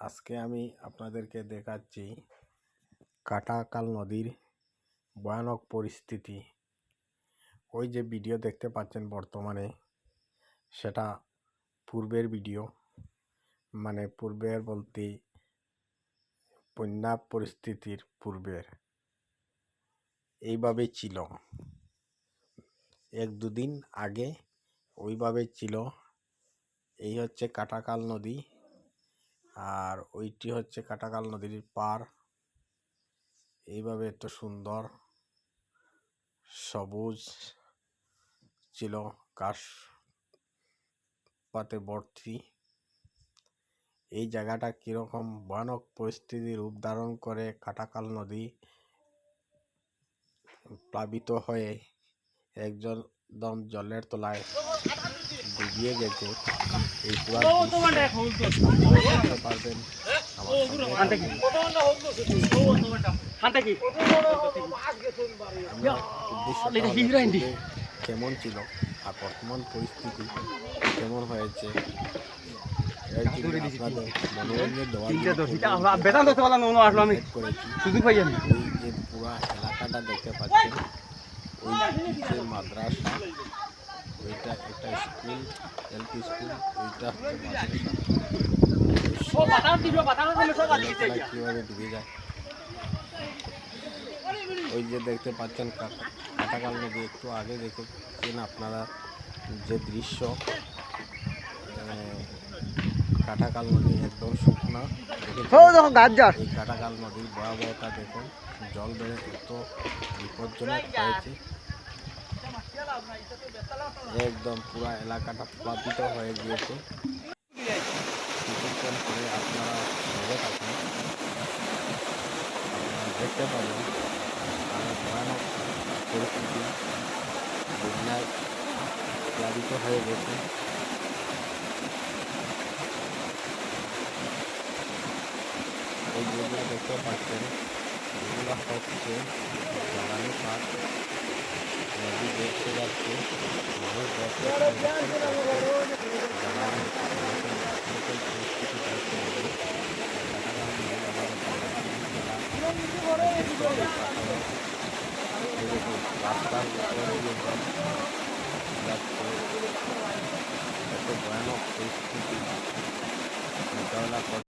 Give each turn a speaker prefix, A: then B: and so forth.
A: আজকে আমি আপনাদেরকে দেখাচ্ছি কাটাকাল নদীর ভয়ানক পরিস্থিতি। ওই যে ভিডিও দেখতে পাচ্ছেন বর্তমানে, সেটা পূর্বের ভিডিও মানে পূর্বের বলতে বন্যা পরিস্থিতির পূর্বের। এইভাবে ছিল। এক দুদিন আগে ওইভাবে ছিল। এই হচ্ছে কাটাকাল নদী। আর ওইটি হচ্ছে কাটাকাল নদীর পার এইভাবে এত সুন্দর, সবুজ ছিল ঘাস পাতে ভর্তি। এই জায়গাটা কীরকম ভয়ানক পরিস্থিতি রূপ ধারণ করে কাটাকাল নদী প্লাবিত হয়ে একজন দম জলের তলায় ডুবিয়ে গেছে। এই পুরা পারবেন কেমন ছিল আর বর্তমান পরিস্থিতি কেমন হয়েছে? পুরা এলাকাটা দেখতে পাচ্ছেন ওই মাদ্রাসা ওইটা একটা স্কুল এলপি স্কুল ওইটা কীভাবে ডুবে যায়। ওই যে দেখতে পাচ্ছেন কাটা- কাটাকাল নদী একটু আগে দেখেছেন আপনারা যে দৃশ্য? আহ, কাটাকাল নদী একদম শুকনা।
B: যার
A: এই কাটাকাল নদীর ভয়াবহতা দেখুন। জল বেড়ে এত বিপজ্জনক হয়েছে। একদম পুরা এলাকাটা প্লাবিত হয়ে গিয়েছে। কিছুক্ষণ পরে আপনারা ভেবে থাকুন। দেখতে পাবেন অনেক ভয়ানক পরিস্থিতি। বন্যায় প্লাবিত হয়ে গেছে। এই যেগুলো দেখতে পাচ্ছেন, এগুলো হচ্ছে জ্বালানি কাঠ নদী দেখতে যাচ্ছে মানুষ রাস্তার ভয়ানক পরিস্থিতি মোকাবেলা